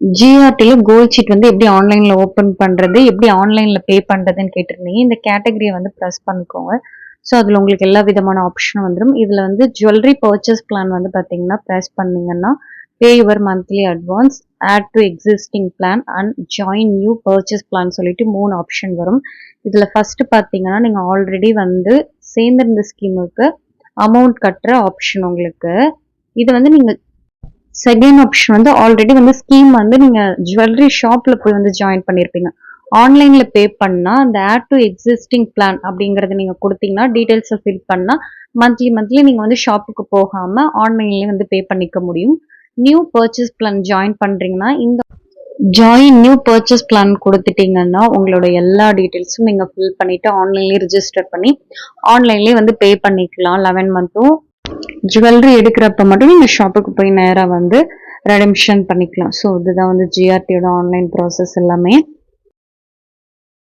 ஜிஆர்டில gold sheet வந்து எப்படி ஆன்லைனில் ஓப்பன் பண்ணுறது எப்படி ஆன்லைனில் பே பண்ணுறதுன்னு கேட்டிருந்தீங்க. இந்த கேட்டகரியை வந்து ப்ரெஸ் பண்ணிக்கோங்க. ஸோ அதில் உங்களுக்கு எல்லா விதமான ஆப்ஷனும் வந்துடும் இதில் வந்து ஜுவல்லரி பர்ச்சேஸ் பிளான் வந்து பார்த்தீங்கன்னா ப்ரெஸ் பண்ணீங்கன்னா pay your monthly advance add to existing plan and join new purchase plan சொல்லிட்டு மூணு ஆப்ஷன் வரும். இதில் ஃபஸ்ட்டு பார்த்தீங்கன்னா நீங்கள் ஆல்ரெடி வந்து சேர்ந்திருந்த ஸ்கீமுக்கு அமௌண்ட் கட்டுற ஆப்ஷன் உங்களுக்கு. இது வந்து நீங்கள் செகண்ட் ஆப்ஷன் வந்து ஆல்ரெடி வந்து ஸ்கீம் வந்து நீங்கள் ஜுவல்லரி ஷாப்பில் போய் வந்து ஜாயின் பண்ணியிருப்பீங்க ஆன்லைனில் பே பண்ணால் அந்த ஆட் டு எக்ஸிஸ்டிங் பிளான் அப்படிங்கிறத நீங்கள் கொடுத்தீங்கன்னா டீட்டெயில்ஸை ஃபில் பண்ணால் மந்த்லி மந்த்லி நீங்கள் வந்து ஷாப்புக்கு போகாமல் ஆன்லைன்லேயே வந்து பே பண்ணிக்க முடியும். நியூ பர்ச்சேஸ் பிளான் ஜாயின் பண்ணுறீங்கன்னா இந்த ஜாயின் நியூ பர்ச்சேஸ் பிளான் கொடுத்துட்டீங்கன்னா உங்களோட எல்லா டீட்டெயில்ஸும் நீங்கள் ஃபில் பண்ணிவிட்டு ஆன்லைன்லேயே ரிஜிஸ்டர் பண்ணி ஆன்லைன்லேயே வந்து பே பண்ணிக்கலாம். லெவன் மந்த்தும் ஜுவல்லரி எடுக்கிறப்ப மட்டும் நீங்கள் ஷாப்புக்கு போய் நேராக வந்து ரெடம்ஷன் பண்ணிக்கலாம். ஸோ இதுதான் வந்து ஜிஆர்டியோட ஆன்லைன் ப்ராசஸ் எல்லாமே.